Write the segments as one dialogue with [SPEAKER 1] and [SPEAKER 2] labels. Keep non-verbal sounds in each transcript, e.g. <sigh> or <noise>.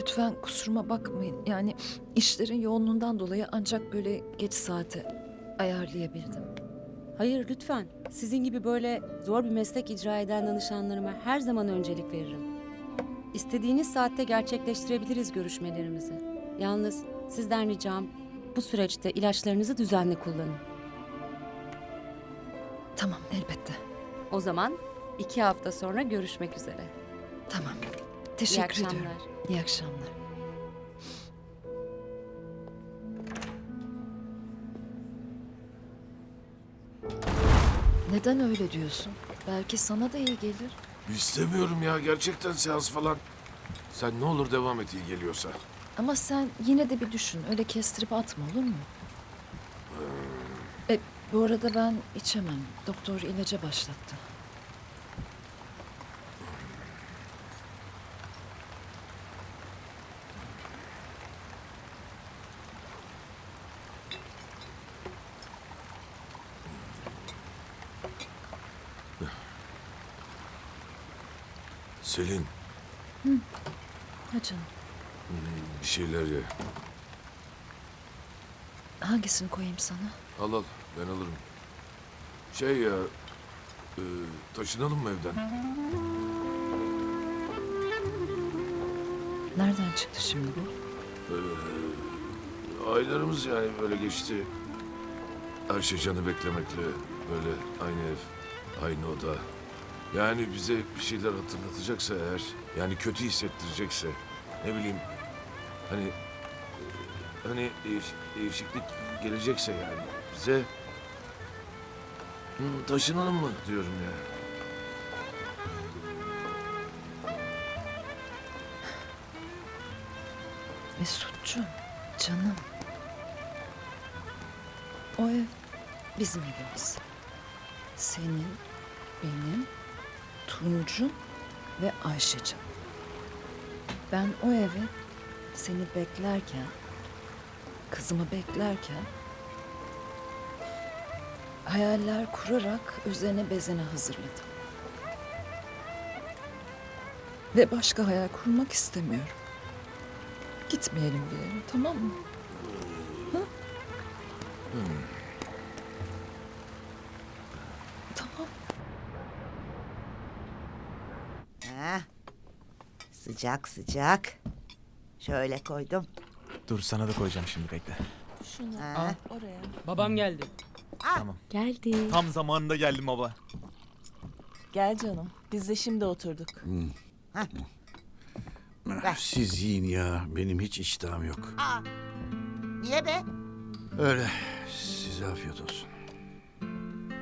[SPEAKER 1] lütfen kusuruma bakmayın. Yani işlerin yoğunluğundan dolayı ancak böyle geç saate ayarlayabildim.
[SPEAKER 2] Hayır lütfen. Sizin gibi böyle zor bir meslek icra eden danışanlarıma her zaman öncelik veririm. İstediğiniz saatte gerçekleştirebiliriz görüşmelerimizi. Yalnız sizden ricam bu süreçte ilaçlarınızı düzenli kullanın.
[SPEAKER 1] Tamam elbette.
[SPEAKER 2] O zaman iki hafta sonra görüşmek üzere.
[SPEAKER 1] Tamam. Teşekkür ediyorum. İyi akşamlar. Neden öyle diyorsun? Belki sana da iyi gelir.
[SPEAKER 3] İstemiyorum ya gerçekten seans falan. Sen ne olur devam et iyi geliyorsa.
[SPEAKER 1] Ama sen yine de bir düşün. Öyle kestirip atma olur mu? E, bu arada ben içemem. Doktor ilaca başlattı.
[SPEAKER 3] Selin
[SPEAKER 1] Ha canım.
[SPEAKER 3] bir şeyler ye.
[SPEAKER 1] Hangisini koyayım sana?
[SPEAKER 3] Al al ben alırım. Şey ya e, taşınalım mı evden?
[SPEAKER 1] Nereden çıktı şimdi bu?
[SPEAKER 3] Aylarımız yani böyle geçti. Her şey canı beklemekle böyle aynı ev, aynı oda. Yani bize bir şeyler hatırlatacaksa eğer, yani kötü hissettirecekse, ne bileyim, hani hani değişiklik gelecekse yani bize hı, taşınalım mı diyorum ya.
[SPEAKER 1] Mesut'cum, canım. O ev bizim evimiz. Senin, benim, Tuncu ve Ayşecan. Ben o eve seni beklerken, kızımı beklerken hayaller kurarak üzerine bezene hazırladım. Ve başka hayal kurmak istemiyorum. Gitmeyelim bir yere tamam mı?
[SPEAKER 4] Sıcak sıcak. Şöyle koydum.
[SPEAKER 5] Dur sana da koyacağım şimdi bekle.
[SPEAKER 4] Ha.
[SPEAKER 6] Babam geldi.
[SPEAKER 5] Tamam.
[SPEAKER 2] Geldi.
[SPEAKER 5] Tam zamanında geldim baba.
[SPEAKER 7] Gel canım. Biz de şimdi oturduk.
[SPEAKER 8] Siz yiyin ya. Benim hiç iştahım yok.
[SPEAKER 4] Aa, niye be?
[SPEAKER 8] Öyle. Size afiyet olsun.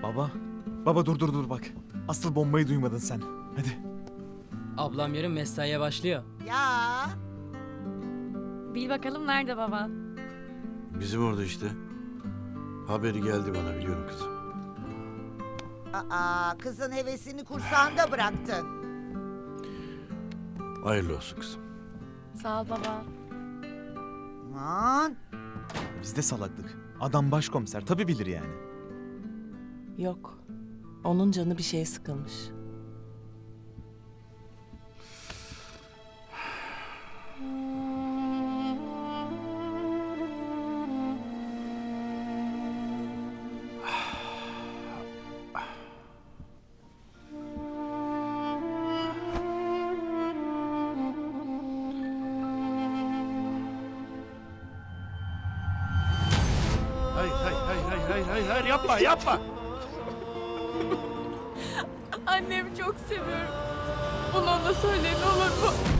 [SPEAKER 5] Baba. Baba dur dur dur bak. Asıl bombayı duymadın sen. Hadi.
[SPEAKER 6] Ablam yarın mesaiye başlıyor.
[SPEAKER 4] Ya.
[SPEAKER 2] Bil bakalım nerede baba?
[SPEAKER 8] Bizim orada işte. Haberi geldi bana biliyorum kızım.
[SPEAKER 4] Aa, kızın hevesini kursağında bıraktın.
[SPEAKER 8] Hayırlı olsun kızım.
[SPEAKER 2] Sağ ol baba.
[SPEAKER 4] Aman.
[SPEAKER 5] Biz de salaktık. Adam başkomiser tabii bilir yani.
[SPEAKER 7] Yok. Onun canı bir şeye sıkılmış.
[SPEAKER 8] Yapma.
[SPEAKER 9] Annemi çok seviyorum. Bunu ona söyleyin olur mu?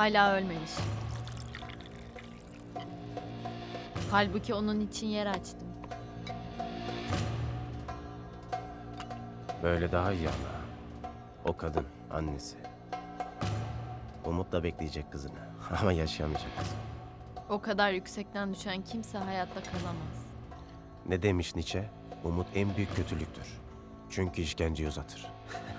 [SPEAKER 9] Hala ölmemiş. Halbuki onun için yer açtım.
[SPEAKER 10] Böyle daha iyi ama. O kadın, annesi. Umutla bekleyecek kızını. <laughs> Ama yaşayamayacak kızım.
[SPEAKER 9] O kadar yüksekten düşen kimse hayatta kalamaz.
[SPEAKER 10] Ne demiş Nietzsche? Umut en büyük kötülüktür. Çünkü işkenceyi uzatır. <laughs>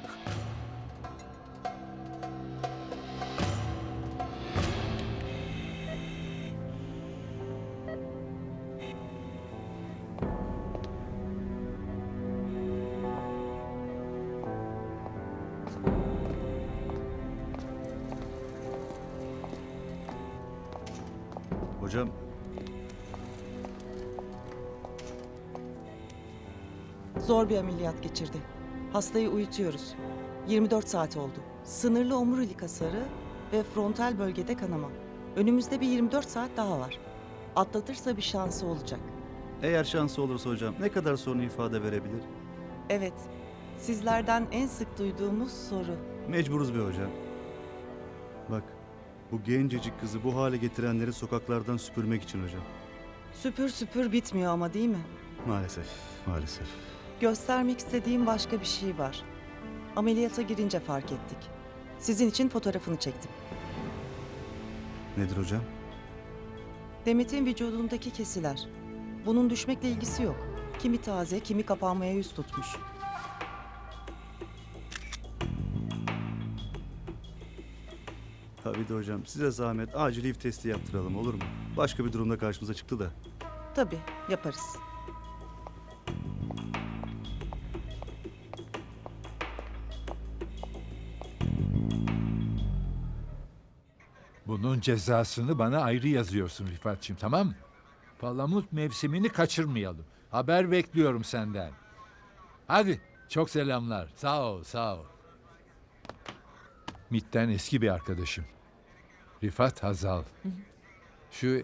[SPEAKER 11] Zor bir ameliyat geçirdi. Hastayı uyutuyoruz. 24 saat oldu. Sınırlı omurilik hasarı ve frontal bölgede kanama. Önümüzde bir 24 saat daha var. Atlatırsa bir şansı olacak.
[SPEAKER 12] Eğer şansı olursa hocam ne kadar sonra ifade verebilir?
[SPEAKER 11] Evet. Sizlerden en sık duyduğumuz soru.
[SPEAKER 12] Mecburuz be hocam. Bak bu gencecik kızı bu hale getirenleri sokaklardan süpürmek için hocam.
[SPEAKER 11] Süpür süpür bitmiyor ama değil mi?
[SPEAKER 12] Maalesef, maalesef.
[SPEAKER 11] Göstermek istediğim başka bir şey var. Ameliyata girince fark ettik. Sizin için fotoğrafını çektim.
[SPEAKER 12] Nedir hocam?
[SPEAKER 11] Demet'in vücudundaki kesiler. Bunun düşmekle ilgisi yok. Kimi taze, kimi kapanmaya yüz tutmuş.
[SPEAKER 12] Tabii de hocam size zahmet acil HIV testi yaptıralım olur mu? Başka bir durumda karşımıza çıktı da.
[SPEAKER 11] Tabii, yaparız.
[SPEAKER 13] Bunun cezasını bana ayrı yazıyorsun Rifat'cığım tamam mı? Palamut mevsimini kaçırmayalım. Haber bekliyorum senden. Hadi çok selamlar. Sağ ol sağ ol. MIT'ten eski bir arkadaşım. Rifat Hazal. Şu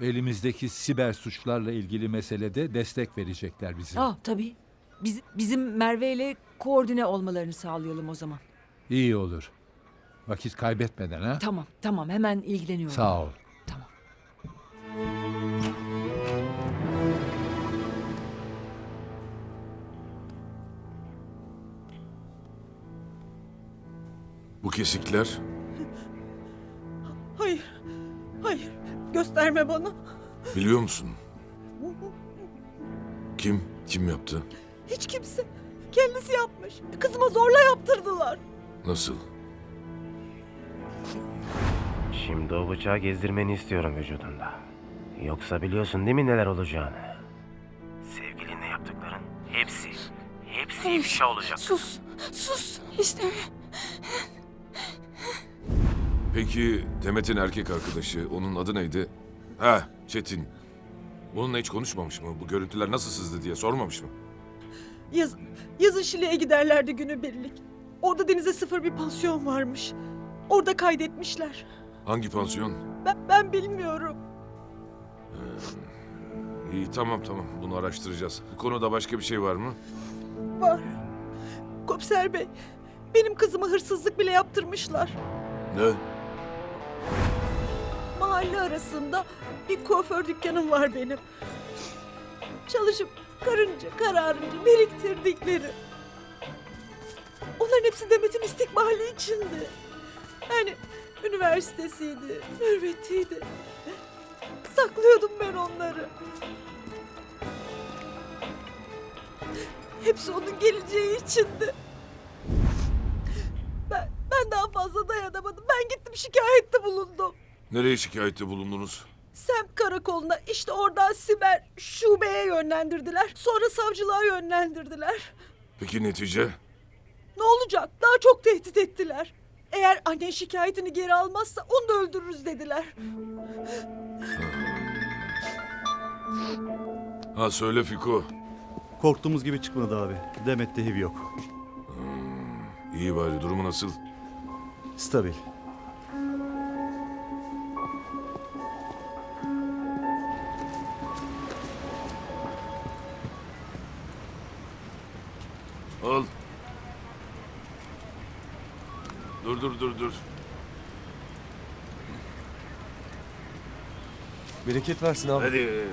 [SPEAKER 13] elimizdeki siber suçlarla ilgili meselede destek verecekler bize.
[SPEAKER 14] Ah tabii. Biz, bizim Merve ile koordine olmalarını sağlayalım o zaman.
[SPEAKER 13] İyi olur. Vakit kaybetmeden ha.
[SPEAKER 14] Tamam tamam hemen ilgileniyorum.
[SPEAKER 13] Sağ ol.
[SPEAKER 14] Tamam.
[SPEAKER 3] Bu kesikler
[SPEAKER 11] Hayır, hayır. Gösterme bana.
[SPEAKER 3] biliyor musun? Kim? Kim yaptı?
[SPEAKER 11] Hiç kimse. Kendisi yapmış. Kızıma zorla yaptırdılar.
[SPEAKER 3] Nasıl?
[SPEAKER 10] Şimdi o bıçağı gezdirmeni istiyorum vücudunda. Yoksa biliyorsun değil mi neler olacağını? Sevgilinle yaptıkların hepsi, hepsi ifşa olacak.
[SPEAKER 15] Sus. Sus. İstemiyorum.
[SPEAKER 3] Peki Demet'in erkek arkadaşı, onun adı neydi? Ha, Çetin. Bununla hiç konuşmamış mı? Bu görüntüler nasıl sızdı diye sormamış mı?
[SPEAKER 11] Yaz, yazın Şile'ye giderlerdi günübirlik. Orada denize sıfır bir pansiyon varmış. Orada kaydetmişler.
[SPEAKER 3] Hangi pansiyon?
[SPEAKER 11] Ben, ben bilmiyorum.
[SPEAKER 3] İyi tamam tamam bunu araştıracağız. Bu konuda başka bir şey var mı?
[SPEAKER 11] Var. Komiser Bey, benim kızıma hırsızlık bile yaptırmışlar.
[SPEAKER 3] Ne?
[SPEAKER 11] Mahalle arasında bir kuaför dükkanım var benim. Çalışıp karınca kararınca biriktirdikleri. Onların hepsi Demet'in istikbali içindi. Yani üniversitesiydi, mürvetiydi. Saklıyordum ben onları. Hepsi onun geleceği içindi. Ben, ben daha fazla dayanamadım. Ben gittim şikayette bulundum.
[SPEAKER 3] Nereye şikayette bulundunuz?
[SPEAKER 11] Semt karakoluna işte oradan Siber şubeye yönlendirdiler. Sonra savcılığa yönlendirdiler.
[SPEAKER 3] Peki netice?
[SPEAKER 11] Ne olacak? Daha çok tehdit ettiler. Eğer annen şikayetini geri almazsa onu da öldürürüz dediler.
[SPEAKER 3] Ha söyle Fiko.
[SPEAKER 12] Korktuğumuz gibi çıkmadı abi. Demet'te HIV yok.
[SPEAKER 3] İyi bari durumu nasıl?
[SPEAKER 12] Stabil.
[SPEAKER 3] Al. Dur dur dur dur.
[SPEAKER 10] Bereket versin abi.
[SPEAKER 3] Hadi.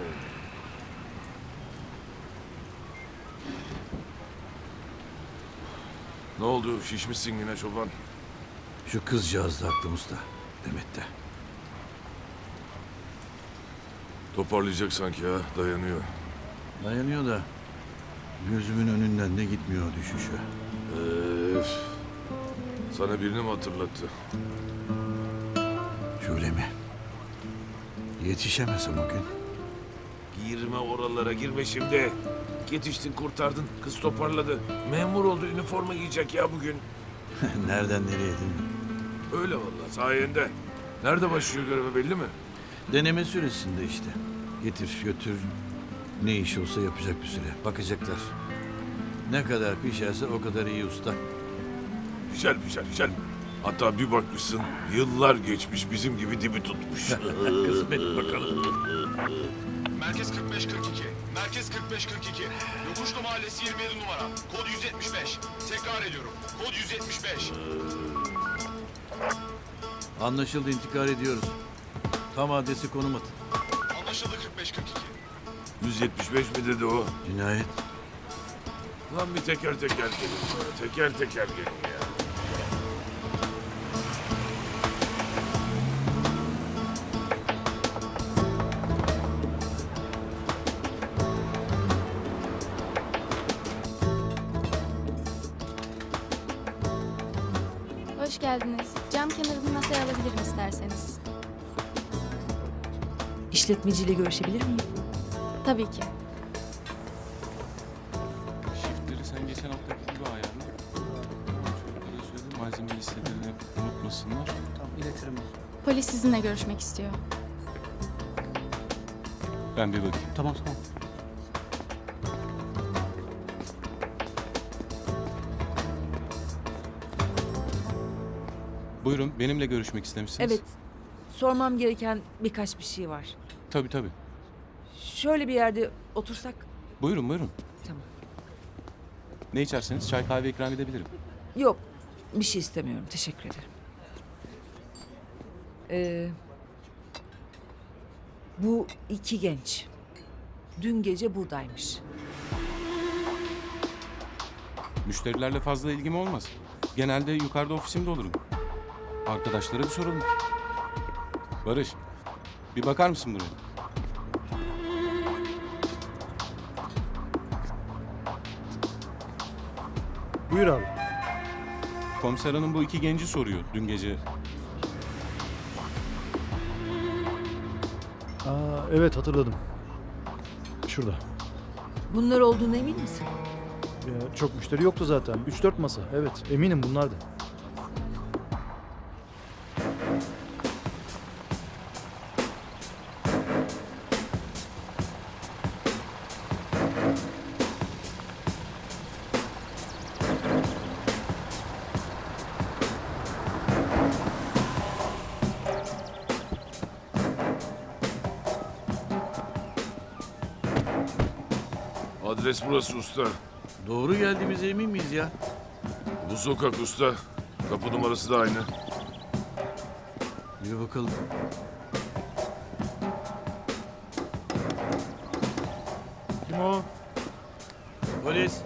[SPEAKER 3] Ne oldu? Şişmişsin yine çoban.
[SPEAKER 8] şu kızcağız da aklım usta. Demet'te.
[SPEAKER 3] Toparlayacak sanki ha. Dayanıyor.
[SPEAKER 8] Dayanıyor da gözümün önünden de gitmiyor düşüşü.
[SPEAKER 3] Öf. Sana birini mi hatırlattı?
[SPEAKER 8] Şöyle mi? Yetişemesem o gün.
[SPEAKER 3] Girme oralara girme şimdi. Yetiştin kurtardın. Kız toparladı. Memur oldu üniforma giyecek ya bugün. <laughs>
[SPEAKER 8] Nereden nereye değil mi?
[SPEAKER 3] Öyle vallahi sayende. Nerede başlıyor göreve belli mi?
[SPEAKER 8] Deneme süresinde işte. Getir götür. Ne iş olsa yapacak bir süre. Bakacaklar. Ne kadar pişerse o kadar iyi usta.
[SPEAKER 3] Güzel güzel güzel. Hatta bir bakmışsın yıllar geçmiş bizim gibi dibi tutmuş. <laughs>
[SPEAKER 8] Kısmet bakalım.
[SPEAKER 16] Merkez 4542. Merkez 4542. Yokuşlu Mahallesi 27 numara. Kod 175. Tekrar ediyorum. Kod 175.
[SPEAKER 8] Anlaşıldı intikal ediyoruz. Tam adresi konum atın.
[SPEAKER 16] Anlaşıldı 4542.
[SPEAKER 3] 175 mi dedi o?
[SPEAKER 8] Cinayet.
[SPEAKER 3] Lan bir teker teker gelin. Teker teker gelin ya.
[SPEAKER 15] Hoş geldiniz. Cam kenarını masaya alabilirim isterseniz.
[SPEAKER 14] İşletmeciyle görüşebilir miyim?
[SPEAKER 15] Tabii ki.
[SPEAKER 16] Shiftleri sen geçen haftaki gibi ayarla. Çocuklara söyle malzeme listelerini unutmasınlar. Tamam iletirim.
[SPEAKER 15] Polis sizinle görüşmek istiyor.
[SPEAKER 16] Ben bir bakayım. Tamam tamam. Buyurun benimle görüşmek istemişsiniz.
[SPEAKER 14] Evet. Sormam gereken birkaç bir şey var.
[SPEAKER 16] Tabii tabii.
[SPEAKER 14] Şöyle bir yerde otursak.
[SPEAKER 16] Buyurun buyurun.
[SPEAKER 14] Tamam.
[SPEAKER 16] Ne içerseniz çay kahve ikram edebilirim.
[SPEAKER 14] Yok. Bir şey istemiyorum. Teşekkür ederim. Ee, bu iki genç. Dün gece buradaymış.
[SPEAKER 16] Müşterilerle fazla ilgim olmaz. Genelde yukarıda ofisimde olurum. Arkadaşlara bir soralım. Barış, bir bakar mısın buraya?
[SPEAKER 12] Buyur abi.
[SPEAKER 16] Komiser hanım bu iki genci soruyor dün gece.
[SPEAKER 12] Aa, evet hatırladım. Şurada.
[SPEAKER 14] Bunlar olduğuna emin misin?
[SPEAKER 12] Ya, çok müşteri yoktu zaten. 3-4 masa. Evet eminim bunlardı.
[SPEAKER 3] Adres burası usta.
[SPEAKER 8] Doğru geldi bize emin miyiz ya?
[SPEAKER 3] Bu sokak usta. Kapı numarası da aynı.
[SPEAKER 8] Bir bakalım.
[SPEAKER 12] Kim o?
[SPEAKER 8] Polis.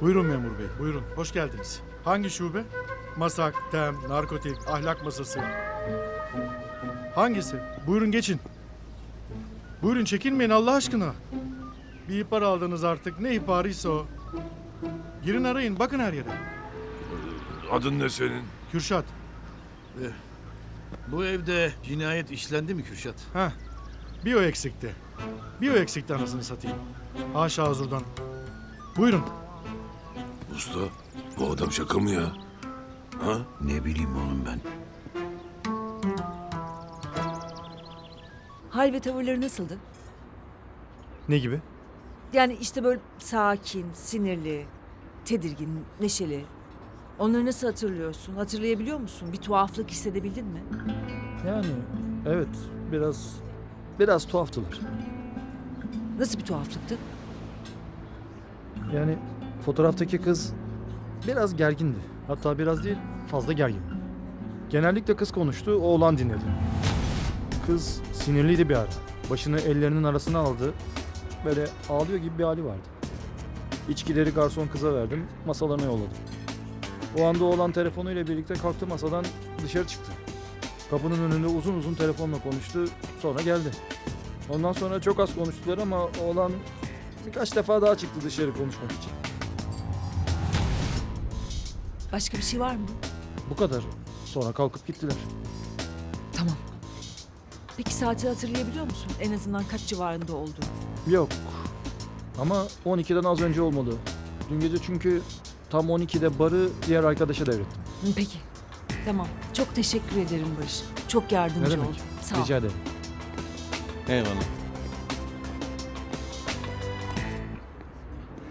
[SPEAKER 17] Buyurun memur bey, buyurun. Hoş geldiniz. Hangi şube? Masak, tem, narkotik, ahlak masası. Hangisi? Buyurun geçin. Buyurun çekinmeyin Allah aşkına. Bir ihbar aldınız artık. Ne ihbarıysa o. Girin arayın, bakın her yere.
[SPEAKER 3] Adın ne senin?
[SPEAKER 17] Kürşat.
[SPEAKER 8] Bu evde cinayet işlendi mi Kürşat?
[SPEAKER 17] Heh. Bir o eksikti. Bir o eksikti anasını satayım. Haşa huzurdan. Buyurun.
[SPEAKER 3] Usta bu adam şaka mı ya? Ha?
[SPEAKER 8] Ne bileyim oğlum ben.
[SPEAKER 14] Hal ve tavırları nasıldı?
[SPEAKER 12] Ne gibi?
[SPEAKER 14] Yani işte böyle sakin, sinirli, tedirgin, neşeli. Onları nasıl hatırlıyorsun? Hatırlayabiliyor musun? Bir tuhaflık hissedebildin mi?
[SPEAKER 12] Yani evet biraz biraz tuhaftılar.
[SPEAKER 14] Nasıl bir tuhaflıktı?
[SPEAKER 12] Yani fotoğraftaki kız biraz gergindi. Hatta biraz değil fazla gergin. Genellikle kız konuştu, oğlan dinledi. Kız sinirliydi bir ara. Başını ellerinin arasına aldı. Böyle ağlıyor gibi bir hali vardı. İçkileri garson kıza verdim, masalarına yolladım. O anda oğlan telefonuyla birlikte kalktı masadan dışarı çıktı. Kapının önünde uzun uzun telefonla konuştu. Sonra geldi. Ondan sonra çok az konuştular ama oğlan birkaç defa daha çıktı dışarı konuşmak için.
[SPEAKER 14] Başka bir şey var mı?
[SPEAKER 12] Bu kadar. Sonra kalkıp gittiler.
[SPEAKER 14] Peki saati hatırlayabiliyor musun? En azından kaç civarında oldu?
[SPEAKER 12] Yok. Ama 12'den az önce olmalı. Dün gece çünkü tam 12'de barı diğer arkadaşa devrettim.
[SPEAKER 14] Peki. Tamam. Çok teşekkür ederim Barış. Çok
[SPEAKER 12] Ne
[SPEAKER 14] yardımcı
[SPEAKER 12] demek?
[SPEAKER 14] oldun. Sağ ol.
[SPEAKER 12] Rica ederim.
[SPEAKER 16] Eyvallah.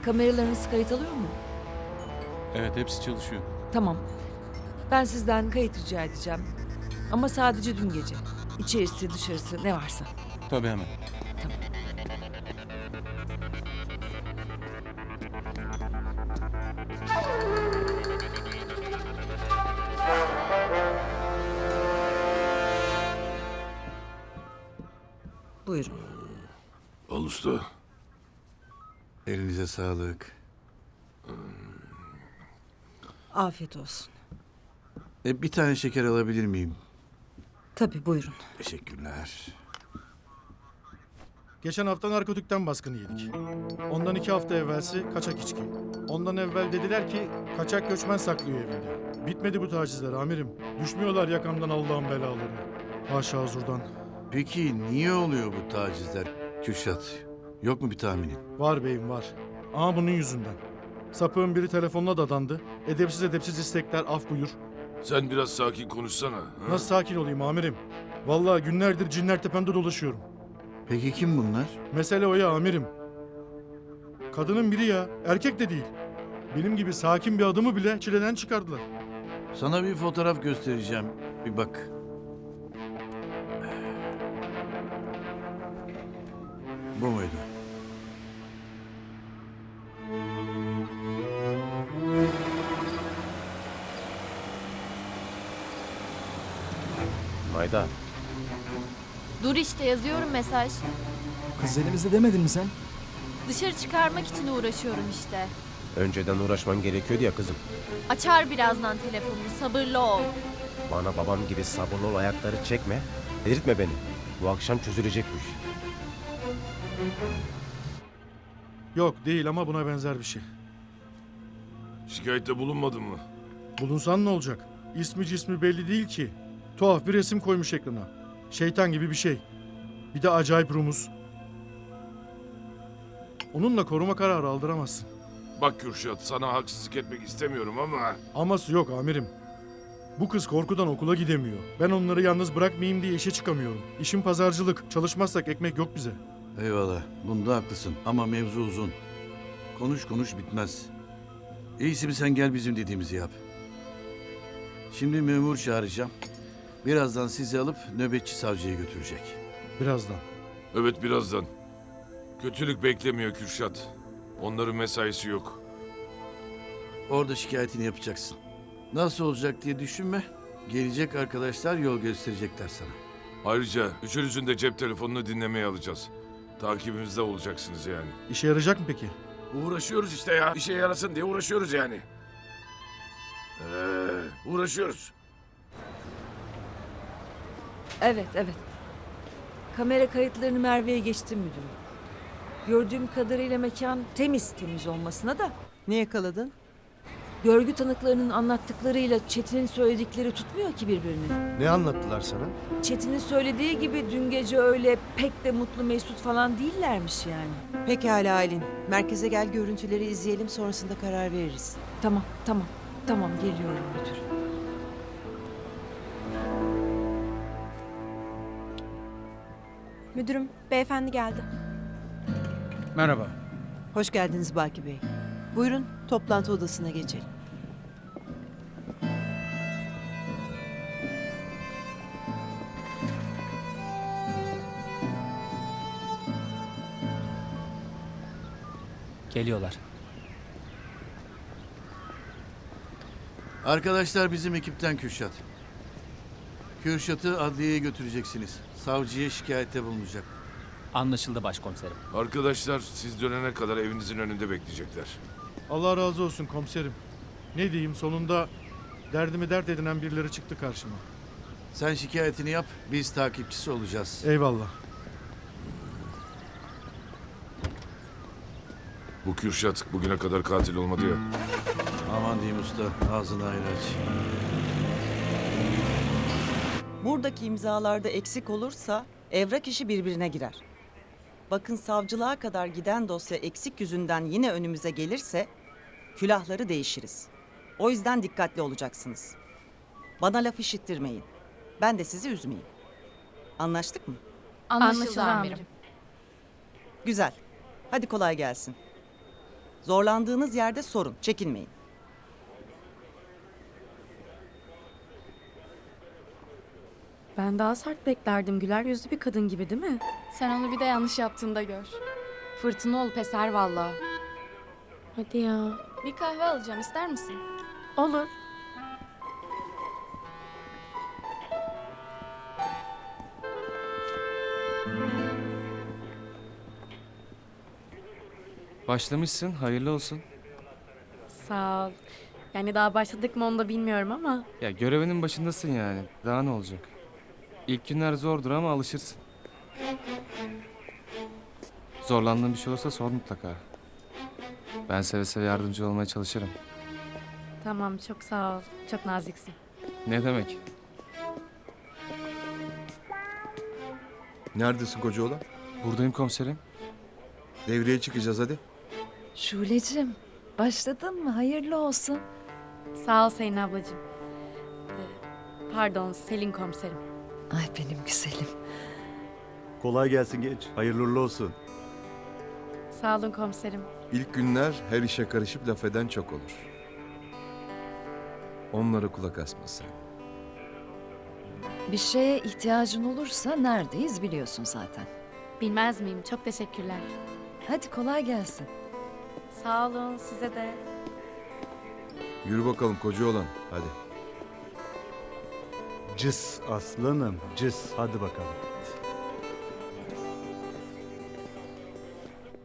[SPEAKER 14] Kameralarınız kayıt alıyor mu?
[SPEAKER 16] Evet hepsi çalışıyor.
[SPEAKER 14] Tamam. Ben sizden kayıt rica edeceğim. Ama sadece dün gece. İçerisi dışarısı ne varsa.
[SPEAKER 16] Tabii hemen.
[SPEAKER 14] Buyurun.
[SPEAKER 3] Al usta.
[SPEAKER 8] Elinize sağlık.
[SPEAKER 14] Afiyet olsun.
[SPEAKER 8] E, bir tane şeker alabilir miyim?
[SPEAKER 14] Tabii buyurun.
[SPEAKER 8] Teşekkürler.
[SPEAKER 17] Geçen hafta narkotikten baskını yedik. Ondan iki hafta evvelsi kaçak içki. Ondan evvel dediler ki kaçak göçmen saklıyor evinde. Bitmedi bu tacizler amirim. Düşmüyorlar yakamdan Allah'ın belaları. Haşa huzurdan.
[SPEAKER 8] Peki niye oluyor bu tacizler Kürşat? Yok mu bir tahminin?
[SPEAKER 17] Var beyim var. Ama bunun yüzünden. Sapığın biri telefonla dadandı. Edepsiz edepsiz istekler af buyur.
[SPEAKER 3] Sen biraz sakin konuşsana. ha?
[SPEAKER 17] Nasıl sakin olayım amirim? Vallahi günlerdir cinler tepemde dolaşıyorum.
[SPEAKER 8] Peki kim bunlar?
[SPEAKER 17] Mesele o ya amirim. Kadının biri ya, erkek de değil. Benim gibi sakin bir adamı bile çileden çıkardılar.
[SPEAKER 8] Sana bir fotoğraf göstereceğim. Bir bak. Bu muydu?
[SPEAKER 15] İşte yazıyorum mesaj.
[SPEAKER 5] Kız elimizde demedin mi sen?
[SPEAKER 15] Dışarı çıkarmak için uğraşıyorum işte.
[SPEAKER 10] Önceden uğraşman gerekiyordu ya kızım.
[SPEAKER 15] Açar birazdan telefonunu sabırlı ol.
[SPEAKER 10] Bana babam gibi sabırlı ol ayakları çekme. Delirtme beni. Bu akşam çözülecek bu iş.
[SPEAKER 17] Yok değil ama buna benzer bir şey.
[SPEAKER 3] Şikayette bulunmadın mı?
[SPEAKER 17] Bulunsan ne olacak? İsmi cismi belli değil ki. Tuhaf bir resim koymuş ekrana. Şeytan gibi bir şey. Bir de acayip rumuz. Onunla koruma kararı aldıramazsın.
[SPEAKER 3] Bak Kürşat sana haksızlık etmek istemiyorum ama...
[SPEAKER 17] Aması yok amirim. Bu kız korkudan okula gidemiyor. Ben onları yalnız bırakmayayım diye işe çıkamıyorum. İşim pazarcılık. Çalışmazsak ekmek yok bize.
[SPEAKER 8] Eyvallah. Bunda haklısın ama mevzu uzun. Konuş konuş bitmez. İyisi mi sen gel bizim dediğimizi yap. Şimdi memur çağıracağım. Birazdan sizi alıp nöbetçi savcıya götürecek.
[SPEAKER 17] Birazdan.
[SPEAKER 3] Evet birazdan. Kötülük beklemiyor Kürşat. Onların mesaisi yok.
[SPEAKER 8] Orada şikayetini yapacaksın. Nasıl olacak diye düşünme. Gelecek arkadaşlar yol gösterecekler sana.
[SPEAKER 3] Ayrıca üçünüzün de cep telefonunu dinlemeye alacağız. Takibimizde olacaksınız yani.
[SPEAKER 17] İşe yarayacak mı peki?
[SPEAKER 3] Uğraşıyoruz işte ya. İşe yarasın diye uğraşıyoruz yani. Ee, uğraşıyoruz.
[SPEAKER 14] Evet, evet. Kamera kayıtlarını Merve'ye geçtim müdürüm. Gördüğüm kadarıyla mekan temiz temiz olmasına da
[SPEAKER 11] Ne yakaladın?
[SPEAKER 14] görgü tanıklarının anlattıklarıyla Çetin'in söyledikleri tutmuyor ki birbirini.
[SPEAKER 5] Ne anlattılar sana?
[SPEAKER 14] Çetin'in söylediği gibi dün gece öyle pek de mutlu mesut falan değillermiş yani.
[SPEAKER 11] Pekala Aylin. Merkeze gel görüntüleri izleyelim sonrasında karar veririz.
[SPEAKER 14] Tamam, tamam, tamam geliyorum müdür.
[SPEAKER 15] Müdürüm beyefendi geldi.
[SPEAKER 12] Merhaba.
[SPEAKER 11] Hoş geldiniz Baki Bey. Buyurun toplantı odasına geçelim.
[SPEAKER 6] Geliyorlar.
[SPEAKER 8] Arkadaşlar bizim ekipten Kürşat. Kürşat'ı adliyeye götüreceksiniz. Savcıya şikayette bulunacak.
[SPEAKER 6] Anlaşıldı başkomiserim.
[SPEAKER 3] Arkadaşlar siz dönene kadar evinizin önünde bekleyecekler.
[SPEAKER 17] Allah razı olsun komiserim. Ne diyeyim sonunda derdimi dert edinen birileri çıktı karşıma.
[SPEAKER 8] Sen şikayetini yap, biz takipçisi olacağız.
[SPEAKER 17] Eyvallah.
[SPEAKER 3] Bu Kürşat bugüne kadar katil olmadı ya.
[SPEAKER 8] Aman diyeyim usta, ağzını ayrı aç.
[SPEAKER 18] Buradaki imzalarda eksik olursa evrak işi birbirine girer. Bakın savcılığa kadar giden dosya eksik yüzünden yine önümüze gelirse külahları değişiriz. O yüzden dikkatli olacaksınız. Bana laf işittirmeyin. Ben de sizi üzmeyeyim. Anlaştık mı?
[SPEAKER 15] Anlaşıldı amirim.
[SPEAKER 18] Güzel. Hadi kolay gelsin. Zorlandığınız yerde sorun, çekinmeyin.
[SPEAKER 15] Ben daha sert beklerdim. Güler yüzlü bir kadın gibi değil mi? Sen onu bir de yanlış yaptığında gör.
[SPEAKER 2] Fırtına olup eser valla.
[SPEAKER 15] Hadi ya. Bir kahve alacağım ister misin? Olur.
[SPEAKER 19] Başlamışsın, hayırlı olsun.
[SPEAKER 15] Sağ ol. Yani daha başladık mı onu da bilmiyorum ama.
[SPEAKER 19] Ya görevinin başındasın yani. Daha ne olacak? İlk günler zordur ama alışırsın. Zorlandığın bir şey olursa sor mutlaka. Ben seve seve yardımcı olmaya çalışırım.
[SPEAKER 15] Tamam çok sağ ol. Çok naziksin.
[SPEAKER 19] Ne demek?
[SPEAKER 5] Neredesin koca oğlan?
[SPEAKER 19] Buradayım komiserim.
[SPEAKER 5] Devreye çıkacağız hadi.
[SPEAKER 1] Şule'cim başladın mı? Hayırlı olsun.
[SPEAKER 15] Sağ ol Selin ablacığım. Ee, Pardon Selin komiserim.
[SPEAKER 1] Ay benim güzelim.
[SPEAKER 5] Kolay gelsin genç. Hayırlı uğurlu olsun.
[SPEAKER 15] Sağ olun komiserim.
[SPEAKER 5] İlk günler her işe karışıp laf eden çok olur. Onlara kulak asma sen.
[SPEAKER 1] Bir şeye ihtiyacın olursa neredeyiz biliyorsun zaten.
[SPEAKER 15] Bilmez miyim? Çok teşekkürler.
[SPEAKER 1] Hadi kolay gelsin.
[SPEAKER 15] Sağ olun size de.
[SPEAKER 5] Yürü bakalım koca oğlan. Hadi.
[SPEAKER 20] Cız aslanım cız. Hadi bakalım.